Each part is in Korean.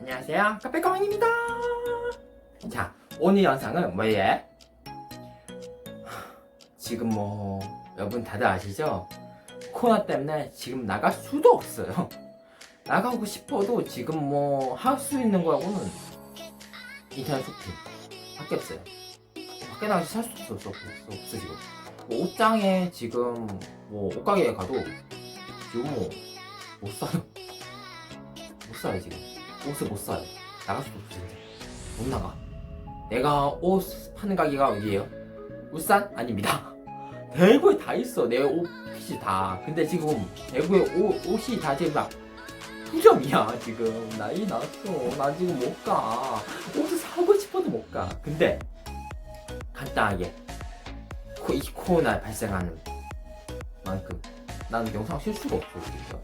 안녕하세요. 카페가만입니다. 자, 오늘 영상은 뭐예요? 지금 뭐 여러분 다들 아시죠? 코로나 때문에 지금 나갈 수도 없어요. 나가고 싶어도 지금 뭐 할 수 있는 거하고는 인터넷 쇼핑 밖에 없어요. 밖에 나가서 살 수도 없어, 없어, 없어 지금. 뭐 옷장에 지금 뭐 옷가게에 가도 지금 뭐 못 사요. 못 사요 지금. 옷을 못 사요. 나갈 수도 없어요. 못 나가. 내가 옷 파는 가게가 어디예요? 울산? 아닙니다. 대구에 다 있어. 내 옷핏이 다. 근데 지금 대구에 옷, 옷이 다 지금 막 후점이야 지금. 난리 났어. 나 지금 못 가. 옷을 사고 싶어도 못 가. 근데 간단하게 코, 이 코로나 발생하는 만큼 나는 영상 쉴 수가 없어 진짜.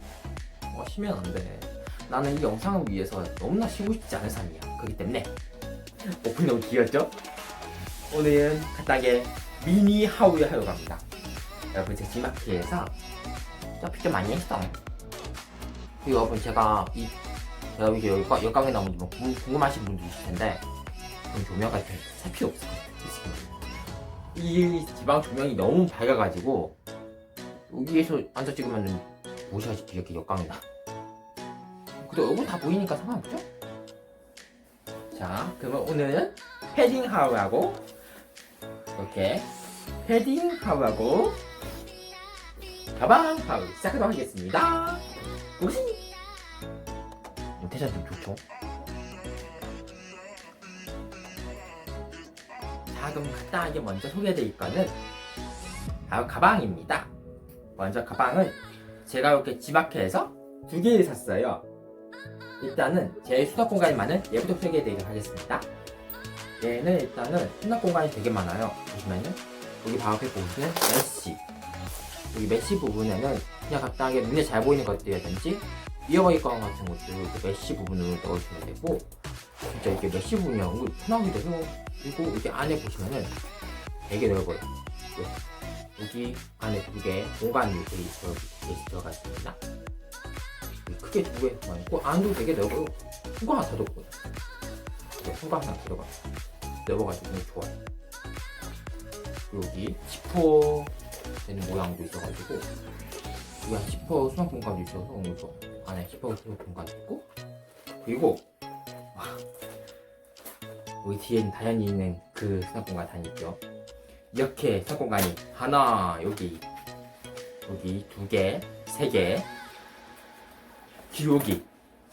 어, 쉬면 안 돼. 나는 이 영상을 위해서 너무나 쉬고 싶지 않은 사람이야. 그렇기 때문에 오픈 너무 귀엽죠? 오늘은 간단하게 미니 하울을 하러 갑니다. 여러분 제 지마키에서 쇼핑 좀 많이 했어. 그리고 여러분 제가 이 이게 역광, 역광에 나오는지 뭐 궁- 궁금하신 분도 있을 텐데 그럼 조명 같은 거살 필요 없을 것 같아요. 이 지방 조명이 너무 밝아가지고 여기에서 앉아 찍으면 보시다시피 이렇게 역광이 나. 근데 얼굴 다 보이니까 상관없죠? 자, 그러면 오늘은 패딩 하우하고 이렇게 패딩 하우하고 가방 하우 시작하도록 하겠습니다. 고시! 텐션 좀 좋죠? 자, 그럼 간단하게 먼저 소개해드릴 거는 바로 가방입니다. 먼저 가방은 제가 이렇게 지마켓에서 두 개를 샀어요. 일단은 제 수납 공간이 많은 얘부터 소개해 드리도록 하겠습니다. 얘는 일단은 수납 공간이 되게 많아요. 보시면은 여기 바로 앞에 보시면 메쉬 여기 메쉬 부분에는 그냥 간단하게 눈에 잘 보이는 것들이라든지 이어버릴 것 같은 그 메쉬 부분으로 넣어주면 되고 진짜 이렇게 메쉬 부분이 너무 편하기도 해요. 그리고 여기 안에 보시면은 되게 넓어요. 네. 여기 안에 두 개 공간이 여기 들어가 있습니다. 크게 두개 들어가 있고 안도 되게 넓어요. 후가 하나 더 들어가요. 네, 후가 하나 들어가. 넓어가지고 좋아요. 여기 지퍼 되는 모양도 있어가지고 여기 한 지퍼 수납 공간도 있어서 여기서 안에 지퍼 수납 공간도 있고 그리고 와, 여기 뒤에는 당연히 있는 그 수납 공간 다 있죠. 이렇게 수납 공간이 하나 여기 여기 두 개, 세 개, 여기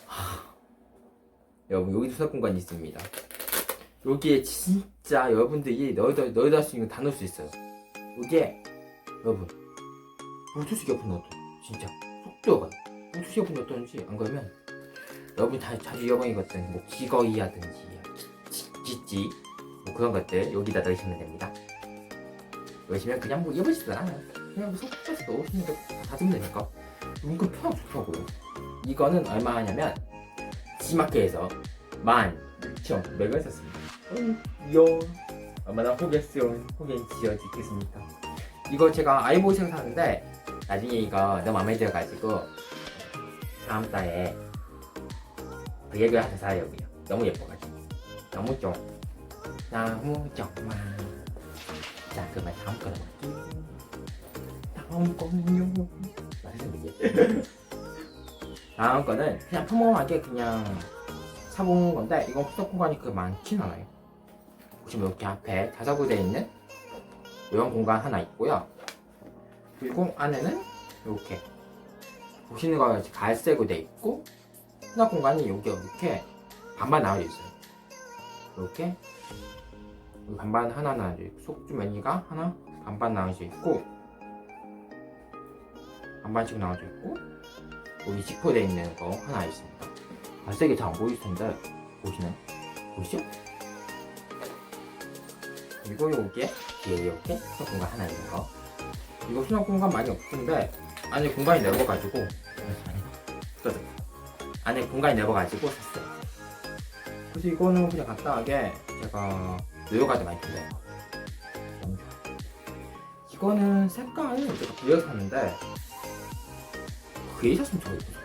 하, 여러분 여기도 수납 공간이 있습니다. 여기에 진짜 여러분들이 넣어다 넣어다 수 있는 거다 넣을 수 있어요. 여기에 여러분 블루투스 이어폰 넣어도 진짜 쏙 들어가요. 블루투스 이어폰 넣었던지 안 그러면 여러분 다 자주 이어폰이 같은 뭐 귀걸이라든지 찌찌 뭐 그런 것들 여기다 넣으시면 됩니다. 넣으시면 그냥 뭐 입으시잖아. 그냥 뭐 속에서 넣으시는 거다 듣면 되니까 은근 편하고 좋더라고요. 이거는 얼마 하냐면 지마켓에서 16,900원 썼습니다. 음, 요 얼마나 호겠어요 호겠지어 지겠습니까? 이거 제가 아이보이에서 샀는데 나중에 이거 너무 마음에 들어가지고 다음 달에 그 얘기를 하나 사려고요. 너무 예뻐가지고 너무 좋아. 너무 좋아. 자 그러면 다음 거로 갈게요. 다음 거는요. 말씀드릴게요. 다음 거는 그냥 평범하게 그냥 사본 건데 이건 수납 공간이 그렇게 많진 않아요. 보시면 이렇게 앞에 자석으로 되어 있는 이런 공간 하나 있고요. 그리고 안에는 이렇게 보시는 거 같이 갈색으로 되어 있고 수납 공간이 여기 이렇게 반반 나눠져 있어요. 이렇게 반반 하나 나눠져 있고 속주머니가 하나 반반 나눠져 있고 반반씩 나눠져 있고 여기 지퍼되어 있는 거 하나 있습니다. 갈색이 잘 안 보일 텐데 보시나요? 보시죠? 그리고 여기에 뒤에 이렇게 수납 공간 하나 있는 거 이거 수납 공간 많이 없는데 안에 공간이 넓어가지고 안에 공간이 넓어가지고 샀어요 그래서 이거는 그냥 간단하게 제가 노여가지고 많이 필요해요 너무 이거는 색깔은 제가 구해서 샀는데 그에 샀으면 좋겠어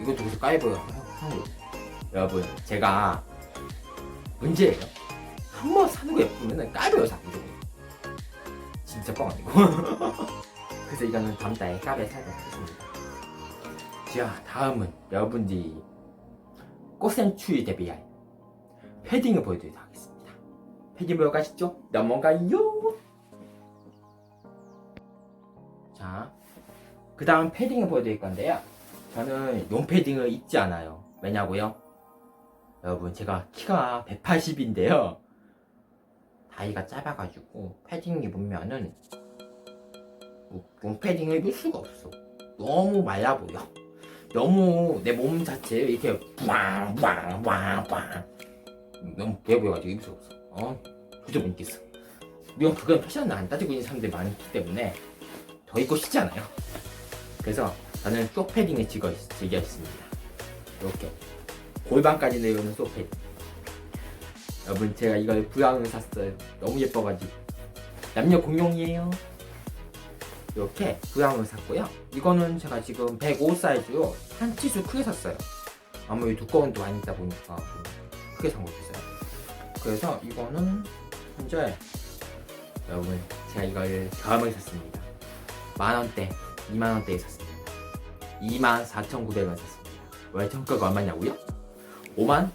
이것도 그래서 까이브가 하고 여러분 제가 문제예요. 한 번 사는 거 예쁘면 사 무조건. 진짜 뻥 아니고. 그래서 이거는 다음 달에 까베 사도록 하겠습니다. 자 다음은 여러분들이 꽃샘추위 대비할 패딩을 보여드리도록 하겠습니다. 패딩 보러 가시죠. 넘어가요. 자, 그 다음 패딩을 보여드릴 건데요. 저는 용 패딩을 입지 않아요. 왜냐고요? 여러분, 제가 키가 180인데요. 다리가 짧아가지고 패딩 입으면은 뭐, 용 패딩을 입을 수가 없어. 너무 말라 보여. 너무 내 몸 자체에 이렇게 빵빵빵빵 너무 부해 보여가지고 입을 수가 없어. 어, 도저히 못 입겠어. 그건 패션을 안 따지고 있는 사람들이 많기 때문에 더 입고 싶지 않아요. 그래서 저는 쇼패딩을 즐겨, 즐겨 있습니다. 이렇게 골반까지 내려오는 쇼패딩. 여러분 제가 이걸 브라운을 샀어요. 너무 예뻐가지고 남녀 공용이에요. 이렇게 브라운을 샀고요. 이거는 제가 지금 105 사이즈로 한 치수 크게 샀어요. 아무리 두꺼운 도 많이 있다 보니까 좀 크게 산 것도 있어요. 그래서 이거는 현재 여러분 제가 이걸 저렴하게 샀습니다. 만 원대, 2만 원대에 샀습니다. 2만 4,900원 샀습니다. 왜 정가가 얼마냐고요? 5만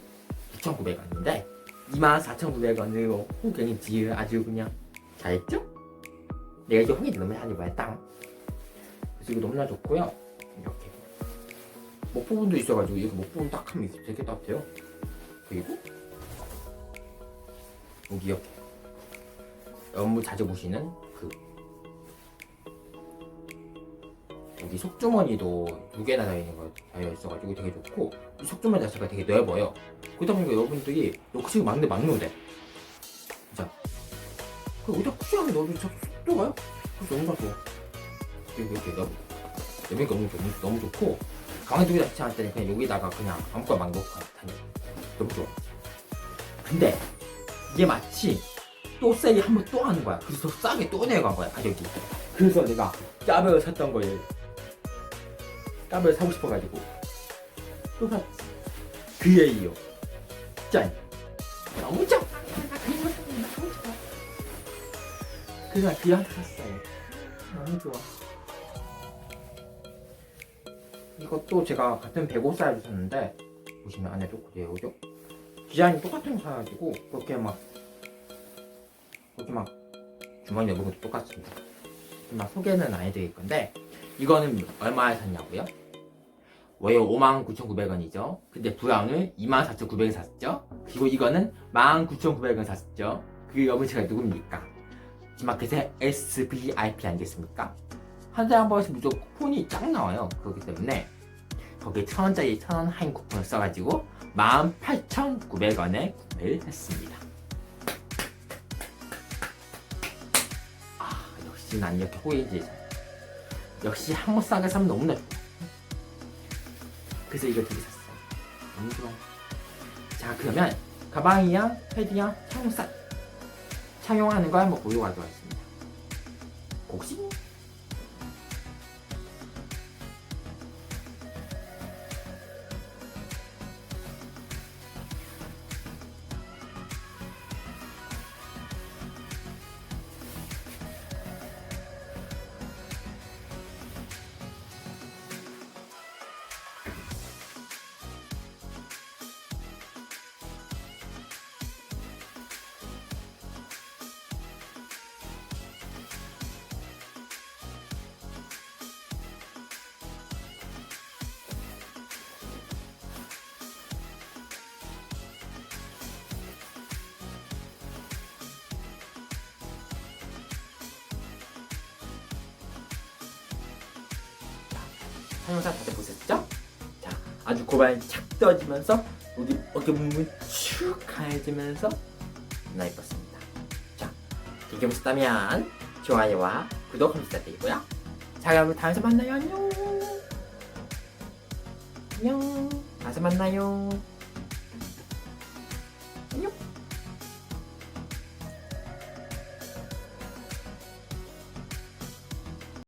9,900원인데 2만 4,900원으로 호갱이 지을 아주 그냥 잘했죠? 내가 이제 홍이 너무 하지 말다. 그래서 이거 너무나 좋고요. 이렇게 목 부분도 있어가지고 이거 목 부분 딱 하면 되게 따뜻해요. 그리고 여기 이렇게 여러분 자주 보시는 그 여기 속주머니도 두 개나 달려있는 거 달려 있어가지고 되게 좋고 이 속주머니 자체가 되게 넓어요. 그러다 보니까 여러분들이 막는데 막는 돼. 진짜. 그 어디다 쿠션에 넣어도 들어가요. 그래서 너무 좋아. 그리고 이렇게 너무 여기가 너무, 너무, 너무 좋고 강아지가 자체 할 때는 그냥 여기다가 그냥 아무거나 막 넣고 다녀. 너무 좋아. 근데 이게 마치 또 세일 한번 또 하는 거야. 그래서 싸게 또 내려간 거야 가격이. 그래서 내가 까베를 샀던 거예요. 까베를 사고 싶어가지고 또 샀지. 그에 이어 짠. 너무 좋아. 그래서 그한테 샀어요. 너무 좋아. 이것도 제가 같은 105 사이즈 샀는데 보시면 안에도 그래요, 그죠? 디자인이 똑같은 거 사가지고 그렇게 막 그렇게 막 주머니에 넣은 것도 똑같습니다. 막 소개는 안 해드릴 건데 이거는 얼마에 샀냐고요? 왜요? 59,900원이죠. 근데 브라운을 24,900원 샀죠. 그리고 이거는 19,900원 샀죠. 그 여러분 제가 누굽니까? 지마켓의 SVIP 아니겠습니까? 한 달에 한 번씩 무조건 쿠폰이 쫙 나와요. 그렇기 때문에 거기에 천 원짜리 천원 할인 쿠폰을 써가지고 18,900원에 구매를 했습니다. 아, 역시 난 이렇게 호의지. 역시 한번 싸게 사면 너무나 좋아. 그래서 이걸 되게 샀어요. 너무 좋아. 자, 그러면 가방이랑 패딩이랑 착용伞 착용하는 거 한번 보여가도록 하겠습니다. 곡식? 사용사 다들 보셨죠? 자, 아주 고발 착 떠지면서 우리 어깨 부분 축 가해지면서 나 예뻤습니다. 자, 이게 보셨다면 좋아요와 구독 한 부탁드리고요. 자, 그럼 다음에서 만나요. 안녕. 안녕. 다음에서 만나요.